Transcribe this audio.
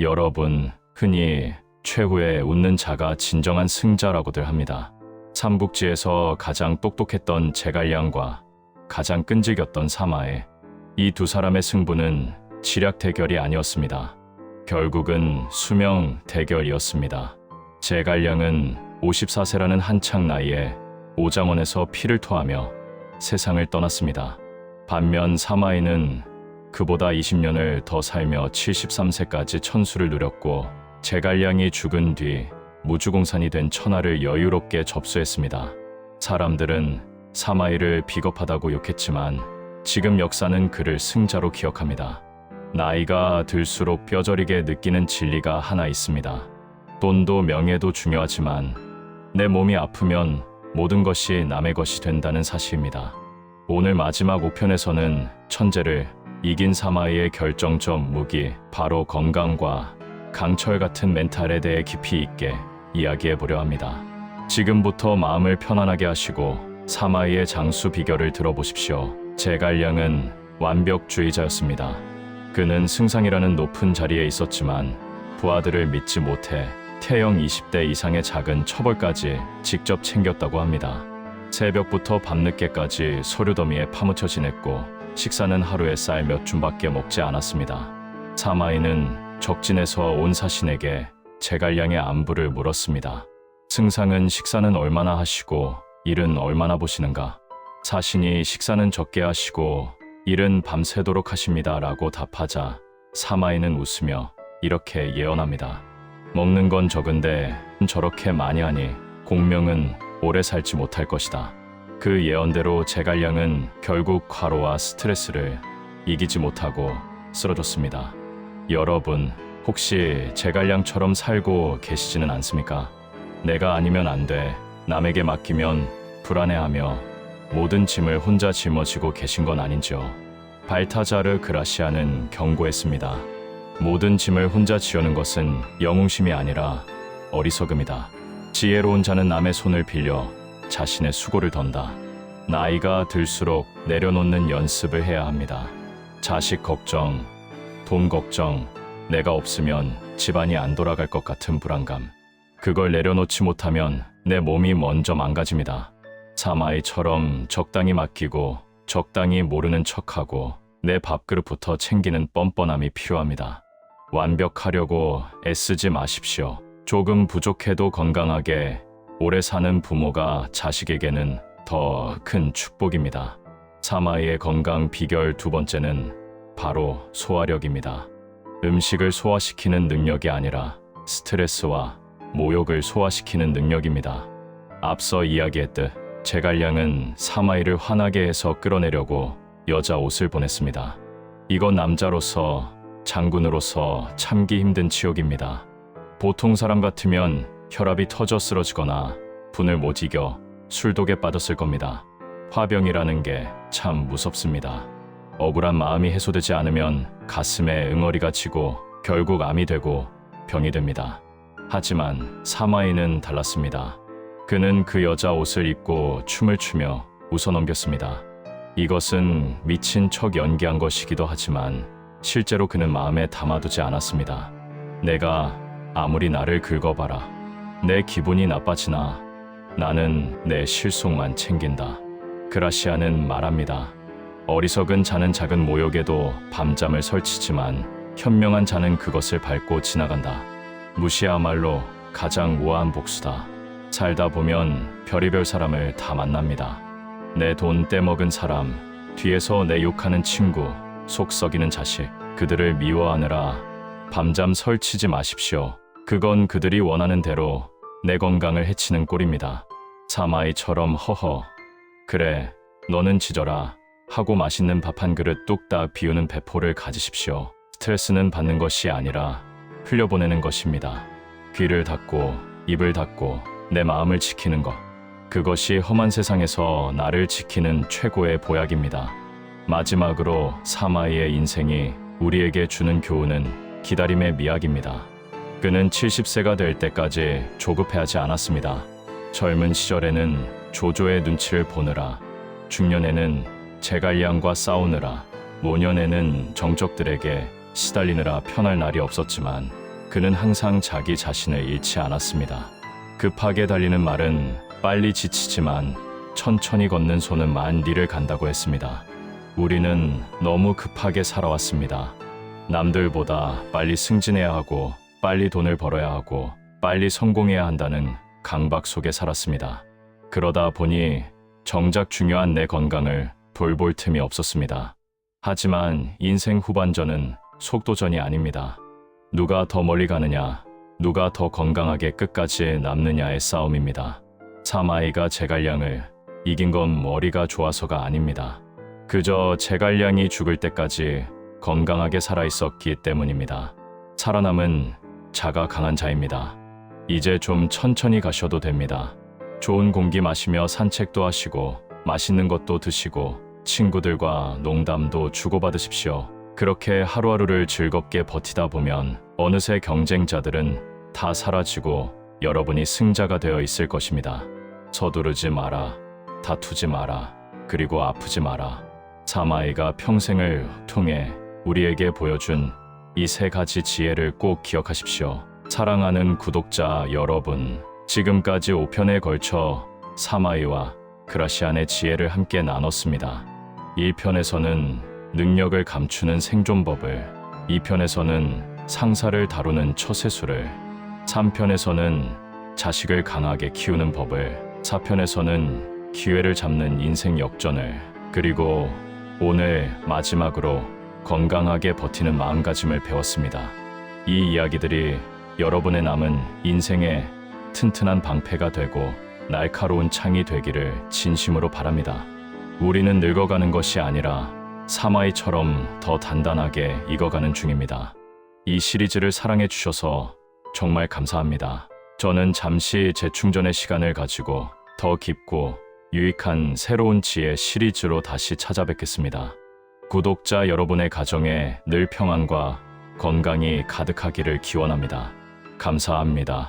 여러분, 흔히 최후의 웃는 자가 진정한 승자라고들 합니다. 삼국지에서 가장 똑똑했던 제갈량과 가장 끈질겼던 사마에 이두 사람의 승부는 지략 대결이 아니었습니다. 결국은 수명 대결이었습니다. 제갈량은 54세라는 한창 나이에 오장원에서 피를 토하며 세상을 떠났습니다. 반면 사마이는 그보다 20년을 더 살며 73세까지 천수를 누렸고 제갈량이 죽은 뒤 무주공산이 된 천하를 여유롭게 접수했습니다. 사람들은 사마이를 비겁하다고 욕했지만 지금 역사는 그를 승자로 기억합니다. 나이가 들수록 뼈저리게 느끼는 진리가 하나 있습니다. 돈도 명예도 중요하지만 내 몸이 아프면 모든 것이 남의 것이 된다는 사실입니다. 오늘 마지막 5편에서는 천재를 이긴 사마이의 결정적 무기 바로 건강과 강철 같은 멘탈에 대해 깊이 있게 이야기해 보려 합니다. 지금부터 마음을 편안하게 하시고 사마이의 장수 비결을 들어보십시오. 제갈량은 완벽주의자였습니다. 그는 승상이라는 높은 자리에 있었지만 부하들을 믿지 못해 태형 20대 이상의 작은 처벌까지 직접 챙겼다고 합니다. 새벽부터 밤늦게까지 소류더미에 파묻혀 지냈고 식사는 하루에 쌀 몇 줌밖에 먹지 않았습니다. 사마이는 적진에서 온 사신에게 제갈량의 안부를 물었습니다. 승상은 식사는 얼마나 하시고 일은 얼마나 보시는가? 사신이 식사는 적게 하시고 일은 밤새도록 하십니다. 라고 답하자 사마이는 웃으며 이렇게 예언합니다. 먹는 건 적은데 저렇게 많이 하니 공명은 오래 살지 못할 것이다. 그 예언대로 제갈량은 결국 과로와 스트레스를 이기지 못하고 쓰러졌습니다. 여러분, 혹시 제갈량처럼 살고 계시지는 않습니까? 내가 아니면 안 돼. 남에게 맡기면 불안해하며 모든 짐을 혼자 짊어지고 계신 건 아닌지요. 발타자르 그라시아는 경고했습니다. 모든 짐을 혼자 지우는 것은 영웅심이 아니라 어리석음이다. 지혜로운 자는 남의 손을 빌려 자신의 수고를 던다. 나이가 들수록 내려놓는 연습을 해야 합니다. 자식 걱정, 돈 걱정, 내가 없으면 집안이 안 돌아갈 것 같은 불안감. 그걸 내려놓지 못하면 내 몸이 먼저 망가집니다. 사마이처럼 적당히 맡기고 적당히 모르는 척하고 내 밥그릇부터 챙기는 뻔뻔함이 필요합니다. 완벽하려고 애쓰지 마십시오. 조금 부족해도 건강하게 오래 사는 부모가 자식에게는 더 큰 축복입니다. 사마이의 건강 비결 두 번째는 바로 소화력입니다. 음식을 소화시키는 능력이 아니라 스트레스와 모욕을 소화시키는 능력입니다. 앞서 이야기했듯 제갈량은 사마이를 화나게 해서 끌어내려고 여자 옷을 보냈습니다. 이건 남자로서 장군으로서 참기 힘든 치욕입니다. 보통 사람 같으면 혈압이 터져 쓰러지거나 분을 못 이겨 술독에 빠졌을 겁니다. 화병이라는 게 참 무섭습니다. 억울한 마음이 해소되지 않으면 가슴에 응어리가 치고 결국 암이 되고 병이 됩니다. 하지만 사마이는 달랐습니다. 그는 그 여자 옷을 입고 춤을 추며 웃어넘겼습니다. 이것은 미친 척 연기한 것이기도 하지만 실제로 그는 마음에 담아두지 않았습니다. 내가 아무리 나를 긁어봐라. 내 기분이 나빠지나 나는 내 실속만 챙긴다. 그라시아는 말합니다. 어리석은 자는 작은 모욕에도 밤잠을 설치지만 현명한 자는 그것을 밟고 지나간다. 무시야말로 가장 우아한 복수다. 살다 보면 별의별 사람을 다 만납니다. 내 돈 떼먹은 사람, 뒤에서 내 욕하는 친구, 속 썩이는 자식, 그들을 미워하느라 밤잠 설치지 마십시오. 그건 그들이 원하는 대로 내 건강을 해치는 꼴입니다. 사마이처럼 허허. 그래, 너는 지져라. 하고 맛있는 밥 한 그릇 뚝딱 비우는 배포를 가지십시오. 스트레스는 받는 것이 아니라 흘려보내는 것입니다. 귀를 닫고 입을 닫고 내 마음을 지키는 것. 그것이 험한 세상에서 나를 지키는 최고의 보약입니다. 마지막으로 사마이의 인생이 우리에게 주는 교훈은 기다림의 미학입니다. 그는 70세가 될 때까지 조급해하지 않았습니다. 젊은 시절에는 조조의 눈치를 보느라, 중년에는 제갈량과 싸우느라, 노년에는 정적들에게 시달리느라 편할 날이 없었지만 그는 항상 자기 자신을 잃지 않았습니다. 급하게 달리는 말은 빨리 지치지만 천천히 걷는 손은 만 리를 간다고 했습니다. 우리는 너무 급하게 살아왔습니다. 남들보다 빨리 승진해야 하고 빨리 돈을 벌어야 하고 빨리 성공해야 한다는 강박 속에 살았습니다. 그러다 보니 정작 중요한 내 건강을 돌볼 틈이 없었습니다. 하지만 인생 후반전은 속도전이 아닙니다. 누가 더 멀리 가느냐, 누가 더 건강하게 끝까지 남느냐의 싸움입니다. 사마이가 제갈량을 이긴 건 머리가 좋아서가 아닙니다. 그저 제갈량이 죽을 때까지 건강하게 살아 있었기 때문입니다. 살아남은 자가 강한 자입니다. 이제 좀 천천히 가셔도 됩니다. 좋은 공기 마시며 산책도 하시고 맛있는 것도 드시고 친구들과 농담도 주고받으십시오. 그렇게 하루하루를 즐겁게 버티다 보면 어느새 경쟁자들은 다 사라지고 여러분이 승자가 되어 있을 것입니다. 서두르지 마라. 다투지 마라. 그리고 아프지 마라. 사마이가 평생을 통해 우리에게 보여준 이 세 가지 지혜를 꼭 기억하십시오. 사랑하는 구독자 여러분, 지금까지 5편에 걸쳐 사마이와 그라시안의 지혜를 함께 나눴습니다. 1편에서는 능력을 감추는 생존법을, 2편에서는 상사를 다루는 처세술을, 3편에서는 자식을 강하게 키우는 법을, 4편에서는 기회를 잡는 인생 역전을, 그리고 오늘 마지막으로 건강하게 버티는 마음가짐을 배웠습니다. 이 이야기들이 여러분의 남은 인생의 튼튼한 방패가 되고 날카로운 창이 되기를 진심으로 바랍니다. 우리는 늙어가는 것이 아니라 사마이처럼 더 단단하게 익어가는 중입니다. 이 시리즈를 사랑해 주셔서 정말 감사합니다. 저는 잠시 재충전의 시간을 가지고 더 깊고 유익한 새로운 지혜 시리즈로 다시 찾아뵙겠습니다. 구독자 여러분의 가정에 늘 평안과 건강이 가득하기를 기원합니다. 감사합니다.